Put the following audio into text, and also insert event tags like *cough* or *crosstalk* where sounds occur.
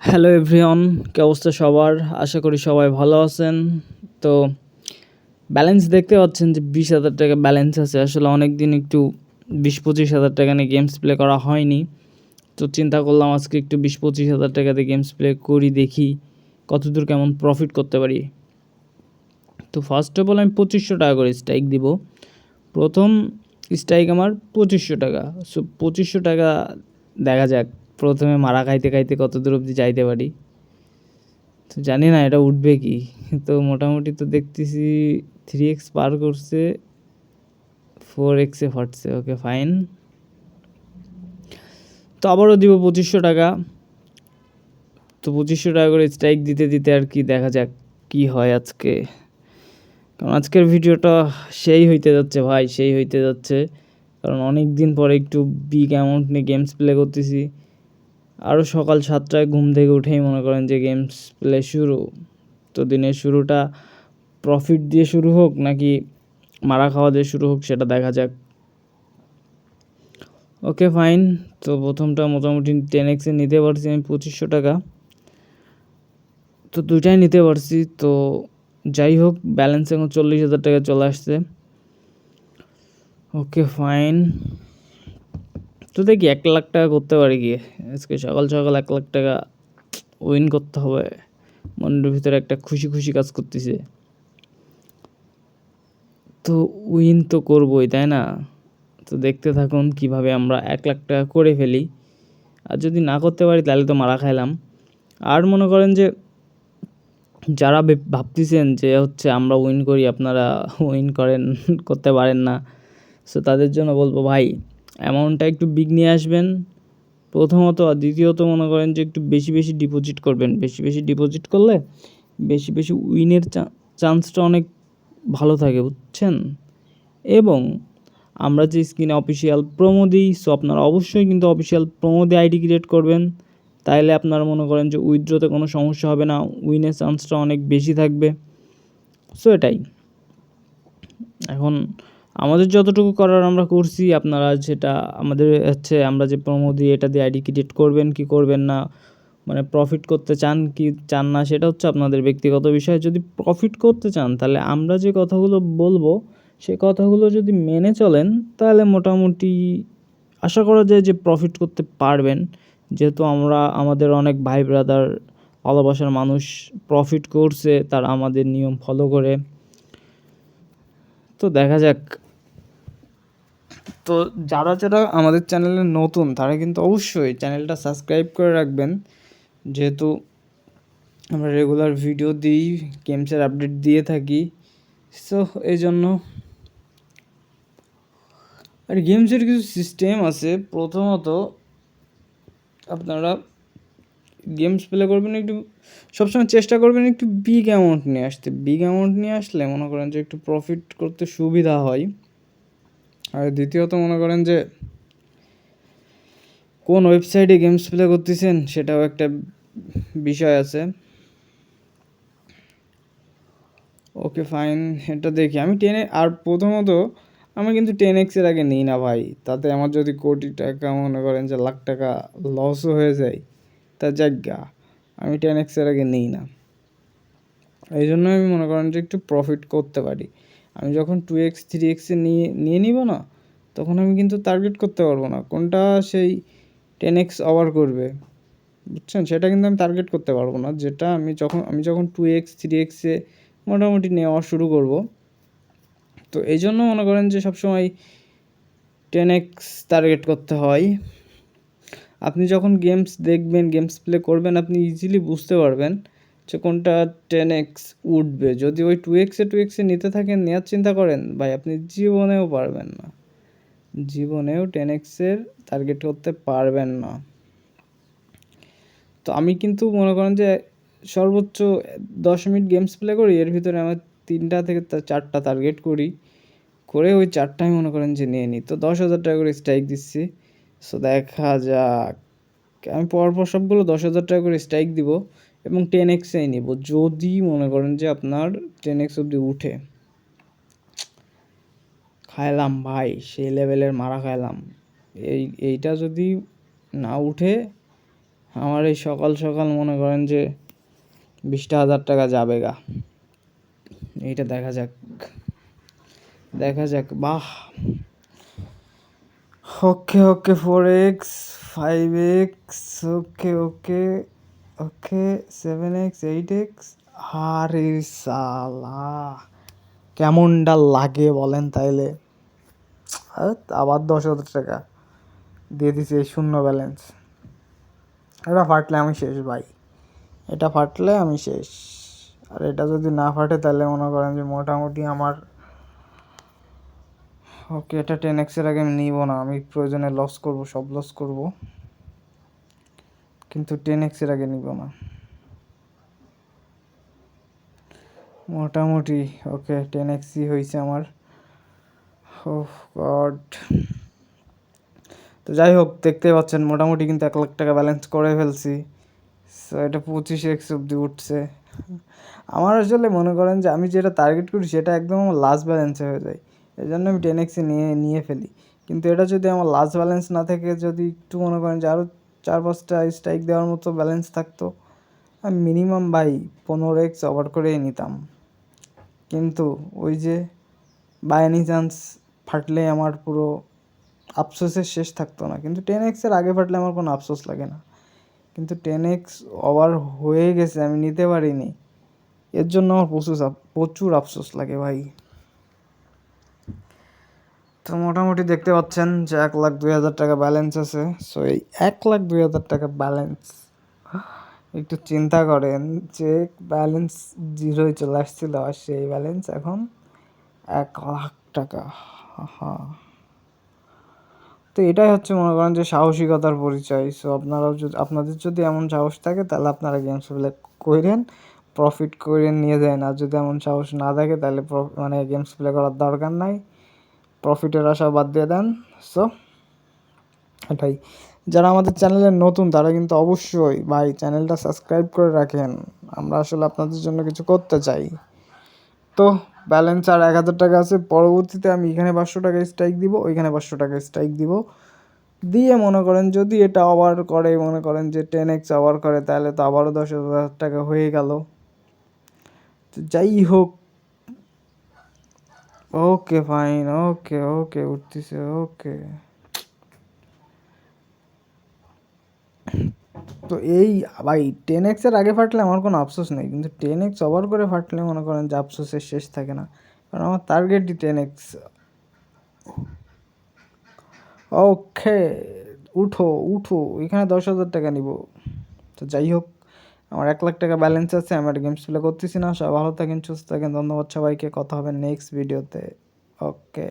Hello everyone কি অবস্থা সবার? আশা করি সবাই ভালো আছেন। তো ব্যালেন্স দেখতে পাচ্ছেন যে বিশ হাজার টাকা ব্যালেন্স আছে। আসলে অনেক দিন একটু বিশ পঁচিশ হাজার টাকা নিয়ে গেমস প্লে করা হয়নি। তো চিন্তা করলাম আজকে একটু বিশ পঁচিশ হাজার টাকা দিয়ে গেমস প্লে করি, দেখি কতদূর কেমন প্রফিট করতে পারি। তো ফার্স্ট অফ অল আমি পঁচিশশো টাকা করে স্ট্রাইক দিব। প্রথম স্ট্রাইক আমার পঁচিশশো টাকা। সো পঁচিশশো টাকা দেখা যাক প্রথমে মারা খাইতে খাইতে কত দূর অবধি যাইতে পারি? তো জানি না, এটা উঠবে কি? তো মোটামুটি তো দেখতেছি থ্রি এক্স পার করছে ফোর এক্সে ফাটছে ওকে ফাইন তো আবারও দিব পঁচিশশো টাকা। তো পঁচিশশো টাকা করে স্ট্রাইক দিতে দিতে আর কি দেখা যাক কি হয় আজকে। কারণ আজকের ভিডিওটা সেই হইতে যাচ্ছে ভাই, সেই হইতে যাচ্ছে। কারণ অনেক দিন পরে একটু বিগ অ্যামাউন্ট নিয়ে গেমস প্লে করতেছি। আরও সকাল সাতটায় ঘুম থেকে উঠেই মনে করেন যে গেমস প্লে শুরু। তো দিনের শুরুটা প্রফিট দিয়ে শুরু হোক নাকি মারা খাওয়া দিয়ে শুরু হোক সেটা দেখা যাক। ওকে ফাইন তো প্রথমটা মোটামুটি টেন এক্সে নিতে পারছি আমি পঁচিশশো টাকা। তো দুইটাই নিতে পারছি। তো যাই হোক ব্যালেন্স এখন চল্লিশ হাজার টাকা চলে আসছে। ওকে ফাইন তো দেখি এক লাখ টাকা করতে পারি কি? আজকে সকাল সকাল এক লাখ টাকা উইন করতে হবে। মনের ভিতরে একটা খুশি খুশি কাজ করতেছে। তো উইন তো করবই, তাই না? তো দেখতে থাকুন কীভাবে আমরা এক লাখ টাকা করে ফেলি। আর যদি না করতে পারি, তাহলে তো মারা খাইলাম। আর মনে করেন যে, যারা ভাবতেছেন যে হচ্ছে আমরা উইন করি, আপনারা *laughs* উইন করেন, করতে পারেন না। সো তাদের জন্য বলব, ভাই অ্যামাউন্টটা একটু বিগ নিয়ে আসবেন। প্রথমত আর দ্বিতীয়ত মনে করেন যে একটু বেশি বেশি ডিপোজিট করবেন। বেশি বেশি ডিপোজিট করলে বেশি বেশি উইনের চান্সটা অনেক ভালো থাকে, বুঝছেন? এবং আমরা যে স্ক্রিনে অফিসিয়াল প্রোমো দিই সো আপনারা অবশ্যই কিন্তু অফিসিয়াল প্রোমো দিয়ে আইডি ক্রিয়েট করবেন। তাইলে আপনারা মনে করেন যে উইথড্রোতে কোনো সমস্যা হবে না উইনের চান্সটা অনেক বেশি থাকবে। সো এটাই। এখন আমাদের যতটুকু করার আমরা করছি, আপনারা যেটা আমাদের হচ্ছে আমরা যে প্রোমো দিয়ে এটা দিয়ে আইডি ক্রিয়েট করবেন কি করবেন না মানে প্রফিট করতে চান কি চান না, সেটা হচ্ছে আপনাদের ব্যক্তিগত বিষয়। যদি প্রফিট করতে চান, তাহলে আমরা যে কথাগুলো বলব, সে কথাগুলো যদি মেনে চলেন, তাহলে মোটামুটি আশা করা যায় যে প্রফিট করতে পারবেন। যেহেতু আমরা, আমাদের অনেক ভাই ব্রাদার ভালোবাসার মানুষ প্রফিট করছে, তারা আমাদের নিয়ম ফলো করে। তো দেখা যাক তো যারা যারা আমাদের চ্যানেলে নতুন, তারা কিন্তু অবশ্যই চ্যানেলটা সাবস্ক্রাইব করে রাখবেন। যেহেতু আমরা রেগুলার ভিডিও দিই গেমসের আপডেট দিয়ে থাকি। সো এই জন্য আর গেমসের কিছু সিস্টেম আছে। প্রথমত আপনারা গেমস প্লে করবেন একটু, সবসময় চেষ্টা করবেন একটু বিগ অ্যামাউন্ট নিয়ে আসতে। বিগ অ্যামাউন্ট নিয়ে আসলে মনে করেন যে একটু প্রফিট করতে সুবিধা হয়। আর দ্বিতীয়ত মনে করেন যে, কোন ওয়েবসাইটে গেমস প্লে করতেছেন সেটাও একটা বিষয় আছে। ওকে ফাইন এটা দেখি। আমি টেনে আর প্রথমত, আমি কিন্তু টেন এক্সের আগে নিই না ভাই। তাতে আমার যদি কোটি টাকা মনে করেন যে লাখ টাকা লসও হয়ে যায়, তা জায়গা আমি টেন এক্সের আগে নিই না। এই জন্য আমি মনে করেন যে একটু প্রফিট করতে পারি। আমি যখন টু এক্স থ্রি এক্সে নিয়ে নিয়ে নিব না, তখন আমি কিন্তু টার্গেট করতে পারব না। কোনটা সেই টেন এক্স ওভার করবে, বুঝছেন? সেটা কিন্তু আমি টার্গেট করতে পারব না। যেটা আমি যখন আমি যখন টু এক্স থ্রি এক্সে মোটামুটি নেওয়া শুরু করব, তো এই জন্য মনে করেন যে সবসময় টেন এক্স টার্গেট করতে হয়। আপনি যখন গেমস দেখবেন গেমস প্লে করবেন, আপনি ইজিলি বুঝতে পারবেন যে কোনটা টেন এক্স উঠবে। যদি ওই টু এক্সে টু এক্সে নিতে থাকেন, নেওয়ার চিন্তা করেন, ভাই, আপনি জীবনেও পারবেন না। জীবনেও টেন এক্সের টার্গেট করতে পারবেন না। তো আমি কিন্তু মনে করেন যে সর্বোচ্চ দশ মিনিট গেমস প্লে করি, এর ভিতরে আমার তিনটা থেকে চারটা টার্গেট করি। করে ওই চারটাই মনে করেন যে নিয়ে নিই তো দশ হাজার টাকা করে স্ট্রাইক দিচ্ছি। সো দেখা যাক। আমি পরপর সবগুলো দশ হাজার টাকা করে স্ট্রাইক দিব। এবং টেন এক্সেই নিব। যদি মনে করেন যে আপনার টেন এক্স অবধি উঠে, খাইলাম ভাই, সেই লেভেলের মারা খাইলাম। এই, এইটা যদি না উঠে, আমার এই সকাল সকাল মনে করেন যে বিশটা হাজার টাকা যাবে গা। এইটা দেখা যাক দেখা যাক, বাহ। Okay okay four x five x okay okay okay seven x eight x আরে সালা কেমনটা লাগে বলেন তাইলে? আবার দশ হাজার টাকা। দিয়ে দিছে শূন্য ব্যালেন্স এটা ফাটলে আমি শেষ ভাই। এটা ফাটলে আমি শেষ। আর এটা যদি না ফাটে তাহলে মনে করেন যে মোটামুটি আমার ওকে, এটা টেন এক্সের আগে আমি নিব না। আমি প্রয়োজনে লস করব, সব লস করব। কিন্তু টেন এক্সের আগে নিব না মোটামুটি, ওকে টেন এক্সই হয়েছে আমার। Oh God. তো যাই হোক, দেখতেই পাচ্ছেন, মোটামুটি কিন্তু এক লাখ টাকা ব্যালেন্স করে ফেলছি। সো এটা পঁচিশ এক্স অব্দি উঠছে। আমার আসলে মনে করেন যে, আমি যেটা টার্গেট করি, সেটা একদম আমার লাস্ট ব্যালেন্সে হয়ে যায়। এই জন্য আমি টেন এক্সে নিয়ে নিয়ে ফেলি। কিন্তু এটা যদি আমার লাস্ট ব্যালেন্স না থেকে, যদি একটু মনে করেন যে আরও চার পাঁচটা স্ট্রাইক দেওয়ার মতো ব্যালেন্স থাকতো। আমি মিনিমাম বাই পনেরো এক্স ওভার করেই নিতাম। কিন্তু ওই যে বাই এনি চান্স ফাটলে আমার পুরো আফসোসের শেষ থাকতো না। কিন্তু টেন এক্সের আগে ফাটলে আমার কোনো আফসোস লাগে না। কিন্তু টেন এক্স ওভার হয়ে গেছে, আমি নিতে পারিনি। এর জন্য আমার প্রচুর প্রচুর আফসোস লাগে ভাই। তো মোটামুটি দেখতে পাচ্ছেন যে এক লাখ দুই হাজার টাকা ব্যালেন্স আছে। সো এই এক লাখ দুই হাজার টাকা ব্যালেন্স একটু চিন্তা করেন যে ব্যালেন্স জিরোই চলে আসছিল আর সেই ব্যালেন্স এখন এক লাখ টাকা। হ্যাঁ তো এটাই হচ্ছে মনে করেন যে সাহসিকতার পরিচয়। সো আপনারাও যদি, আপনাদের যদি এমন সাহস থাকে, তাহলে আপনারা গেমস প্লে করেন প্রফিট করে নিয়ে যায় আর যদি এমন সাহস না থাকে, তাহলে মানে গেমস প্লে করার দরকার নাই। প্রফিটের আশা বাদ দিয়ে দেন। সো এটাই যারা আমাদের চ্যানেলে নতুন, তারা কিন্তু অবশ্যই, ভাই, চ্যানেলটা সাবস্ক্রাইব করে রাখেন। আমরা আসলে আপনাদের জন্য কিছু করতে চাই। তো ব্যালেন্স আর এক হাজার টাকা আছে। পরবর্তীতে আমি এখানে পাঁচশো টাকা স্ট্রাইক দিব, ওইখানে পাঁচশো টাকা স্ট্রাইক দিব। দিয়ে মনে করেন, যদি এটা আবার করে, মনে করেন যে টেন এক্স আবার করে, তাহলে তো আবারও দশ হাজার টাকা হয়ে গেল। তো যাই হোক ওকে ফাইন ওকে ওকে উঠতেছে ওকে তো এই, ভাই টেন এক্সের আগে ফাটলে আমার কোনো আফসোস নেই, কিন্তু টেন এক্স ওভার করে ফাটলে মনে করেন যে আফসোসের শেষ থাকে না, কারণ আমার টার্গেটই টেন এক্স ওকে উঠো উঠো, এখানে দশ হাজার টাকা নিব। তো যাই হোক আমার এক লাখ টাকা ব্যালেন্স আছে, আমি একটা গেমস প্লে করতেছি না, সবাই ভালো থাকেন, সুস্থ থাকেন, ধন্যবাদ সবাইকে, কথা হবে নেক্সট ভিডিওতে ওকে